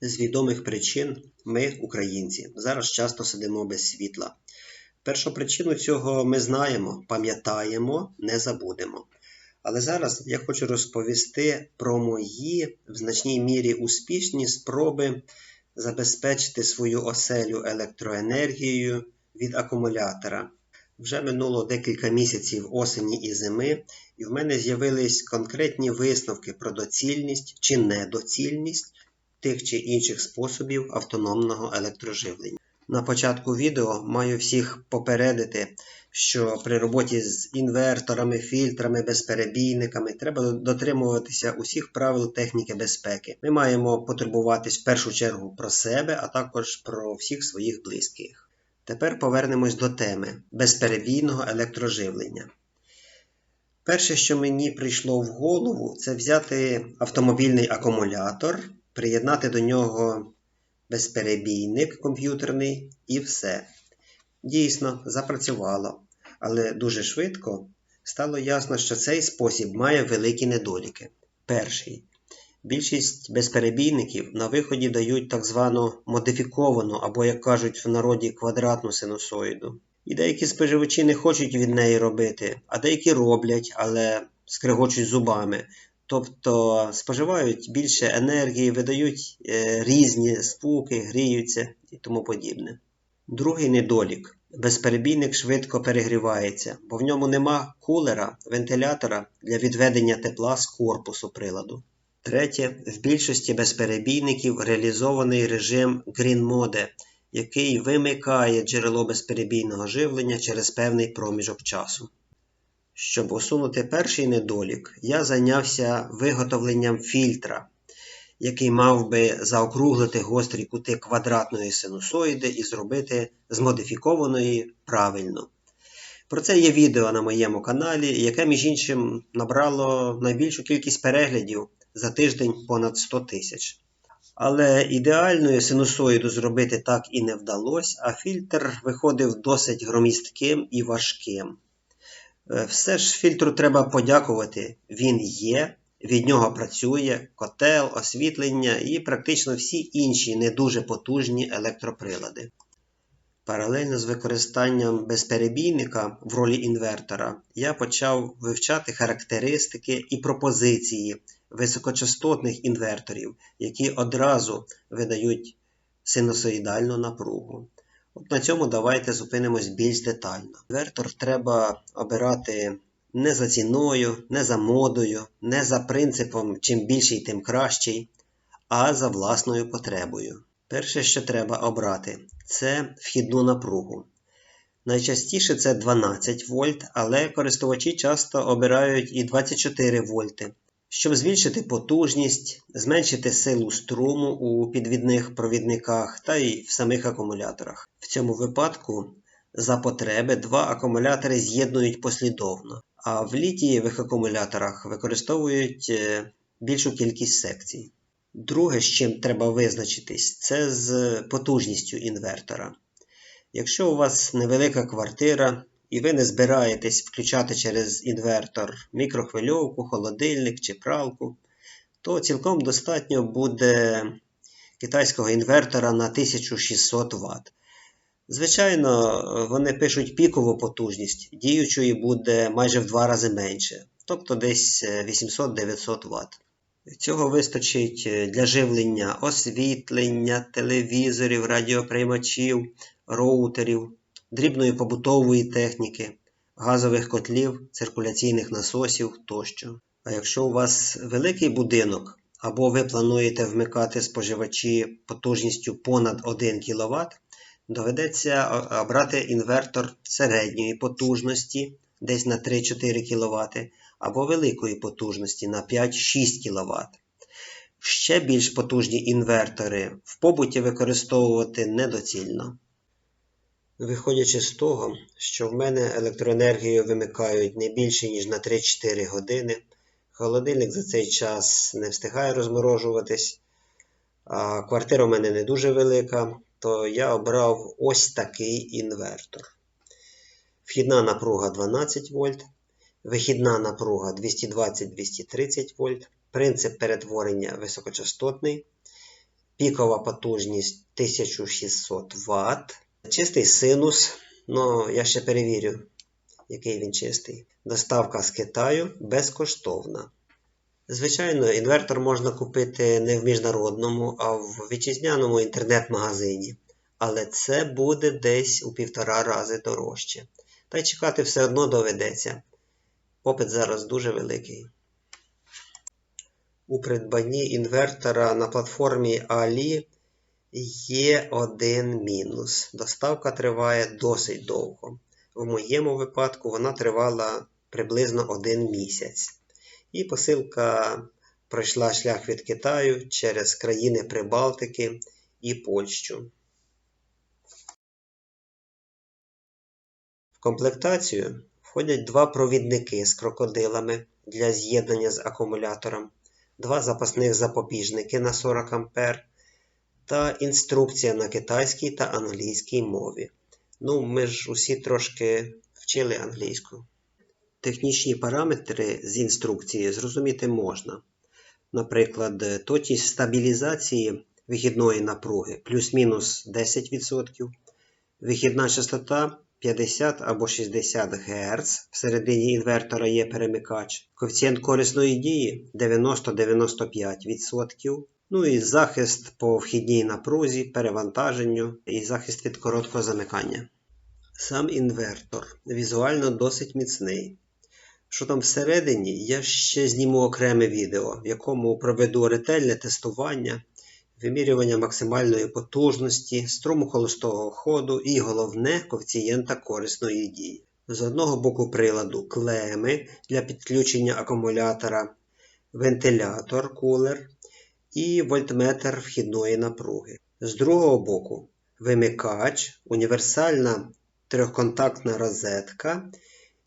З відомих причин ми, українці, зараз часто сидимо без світла. Першу причину цього ми знаємо, пам'ятаємо, не забудемо. Але зараз я хочу розповісти про мої в значній мірі успішні спроби забезпечити свою оселю електроенергією від акумулятора. Вже минуло декілька місяців осені і зими, і в мене з'явились конкретні висновки про доцільність чи недоцільність тих чи інших способів автономного електроживлення. На початку відео маю всіх попередити, що при роботі з інверторами, фільтрами, безперебійниками треба дотримуватися усіх правил техніки безпеки. Ми маємо потурбуватись в першу чергу про себе, а також про всіх своїх близьких. Тепер повернемось до теми безперебійного електроживлення. Перше, що мені прийшло в голову, це взяти автомобільний акумулятор, приєднати до нього безперебійник комп'ютерний і все. Дійсно, запрацювало, але дуже швидко стало ясно, що цей спосіб має великі недоліки. Перший. Більшість безперебійників на виході дають так звану модифіковану або, як кажуть в народі, квадратну синусоїду. І деякі споживачі не хочуть від неї робити, а деякі роблять, але скригочуть зубами. Тобто споживають більше енергії, видають е, різні спуки, гріються і тому подібне. Другий недолік. Безперебійник швидко перегрівається, бо в ньому нема кулера, вентилятора для відведення тепла з корпусу приладу. Третє, в більшості безперебійників реалізований режим Green Mode, який вимикає джерело безперебійного живлення через певний проміжок часу. Щоб усунути перший недолік, я зайнявся виготовленням фільтра, який мав би заокруглити гострі кути квадратної синусоїди і зробити змодифікованої правильно. Про це є відео на моєму каналі, яке, між іншим, набрало найбільшу кількість переглядів за тиждень понад 100 тисяч. Але ідеальною синусоїду зробити так і не вдалося, а фільтр виходив досить громістким і важким. Е, все ж фільтру треба подякувати. Він є, від нього працює котел, освітлення і практично всі інші не дуже потужні електроприлади. Паралельно з використанням безперебійника в ролі інвертора я почав вивчати характеристики і пропозиції високочастотних інверторів, які одразу видають синусоїдальну напругу. От на цьому давайте зупинимось більш детально. Інвертор треба обирати не за ціною, не за модою, не за принципом чим більший, тим кращий, а за власною потребою. Перше, що треба обрати, це вхідну напругу. Найчастіше це 12 вольт, але користувачі часто обирають і 24 вольти. Щоб збільшити потужність, зменшити силу струму у підвідних провідниках та й в самих акумуляторах. В цьому випадку за потреби два акумулятори з'єднують послідовно, а в літієвих акумуляторах використовують е, більшу кількість секцій. Друге, з чим треба визначитись, це з потужністю інвертора. Якщо у вас невелика квартира, і ви не збираєтесь включати через інвертор мікрохвильовку, холодильник чи пралку, то цілком достатньо буде китайського інвертора на 1600 Вт. Звичайно, вони пишуть пікову потужність, діючої буде майже в два рази менше, тобто десь 800-900 Вт. Цього вистачить для живлення освітлення, телевізорів, радіоприймачів, роутерів дрібної побутової техніки, газових котлів, циркуляційних насосів тощо. А якщо у вас великий будинок, або ви плануєте вмикати споживачі потужністю понад 1 кВт, доведеться обрати інвертор середньої потужності десь на 3-4 кВт, або великої потужності на 5-6 кВт. Ще більш потужні інвертори в побуті використовувати недоцільно. Виходячи з того, що в мене електроенергію вимикають не більше, ніж на 3-4 години, холодильник за цей час не встигає розморожуватись, а квартира в мене не дуже велика, то я обрав ось такий інвертор. Вхідна напруга 12 вольт, вихідна напруга 220-230 вольт, принцип перетворення високочастотний. пікова потужність 1600 Вт. Чистий синус, ну я ще перевірю, який він чистий. Доставка з Китаю безкоштовна. Звичайно, інвертор можна купити не в міжнародному, а в вітчизняному інтернет-магазині. Але це буде десь у півтора рази дорожче. Та й чекати все одно доведеться. Попит зараз дуже великий. У придбанні інвертора на платформі Ali є один мінус. Доставка триває досить довго. В моєму випадку вона тривала приблизно один місяць. І посилка пройшла шлях від Китаю через країни Прибалтики і Польщу. В комплектацію входять два провідники з крокодилами для з'єднання з акумулятором, два запасних запобіжники на 40 А та інструкція на китайській та англійській мові. Ну, ми ж усі трошки вчили англійську. Технічні параметри з інструкції зрозуміти можна. Наприклад, точність стабілізації вихідної напруги плюс-мінус 10%, вихідна частота 50 або 60 Гц. Всередині інвертора є перемикач. Коефіцієнт корисної дії 90-95%. Ну і захист по вхідній напрузі, перевантаженню і захист від короткого замикання. Сам інвертор візуально досить міцний. Що там всередині, я ще зніму окреме відео, в якому проведу ретельне тестування, вимірювання максимальної потужності, струму холостого ходу і головне коефіцієнта корисної дії. З одного боку приладу клеми для підключення акумулятора, вентилятор кулер і вольтметр вхідної напруги. З другого боку вимикач, універсальна трьохконтактна розетка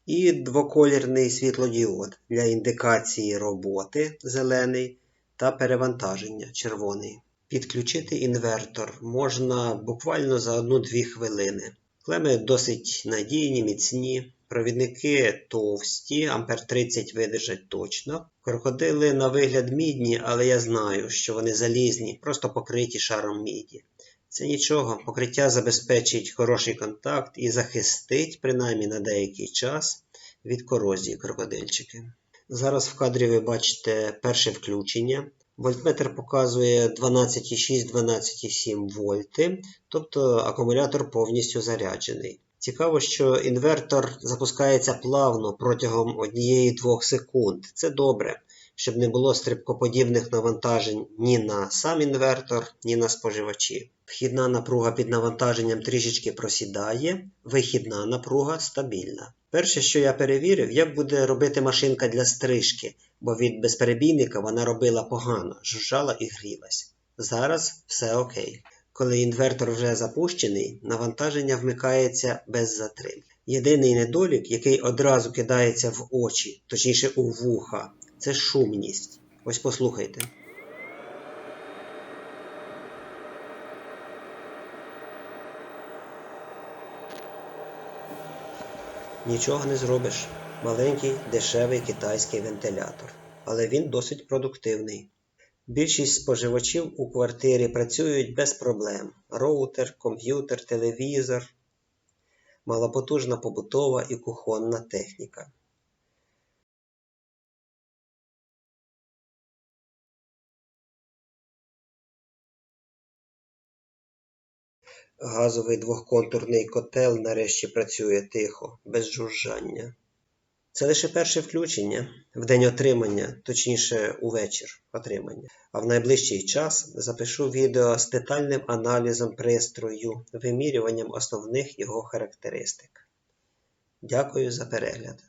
і двоколірний світлодіод для індикації роботи зелений та перевантаження червоний. Підключити інвертор можна буквально за 1-2 хвилини. Клеми досить надійні, міцні, провідники товсті, ампер 30 видержать точно. Крокодили на вигляд мідні, але я знаю, що вони залізні, просто покриті шаром міді. Це нічого, покриття забезпечить хороший контакт і захистить, принаймні на деякий час, від корозії крокодильчики. Зараз в кадрі ви бачите перше включення. Вольтметр показує 12,6-12,7 вольти, тобто акумулятор повністю заряджений. Цікаво, що інвертор запускається плавно протягом 1-2 секунд. Це добре, щоб не було стрибкоподібних навантажень ні на сам інвертор, ні на споживачі. Вхідна напруга під навантаженням трішечки просідає, вихідна напруга стабільна. Перше, що я перевірив, як буде робити машинка для стрижки, бо від безперебійника вона робила погано, жужжала і грілась. Зараз все окей. Коли інвертор вже запущений, навантаження вмикається без затримки. Єдиний недолік, який одразу кидається в очі, точніше у вуха, це шумність. Ось послухайте. Нічого не зробиш. Маленький дешевий китайський вентилятор. Але він досить продуктивний. Більшість споживачів у квартирі працюють без проблем: роутер, комп'ютер, телевізор, малопотужна побутова і кухонна техніка. Газовий двохконтурний котел нарешті працює тихо, без жужжання. Це лише перше включення в день отримання, точніше увечір отримання. А в найближчий час запишу відео з детальним аналізом пристрою, вимірюванням основних його характеристик. Дякую за перегляд!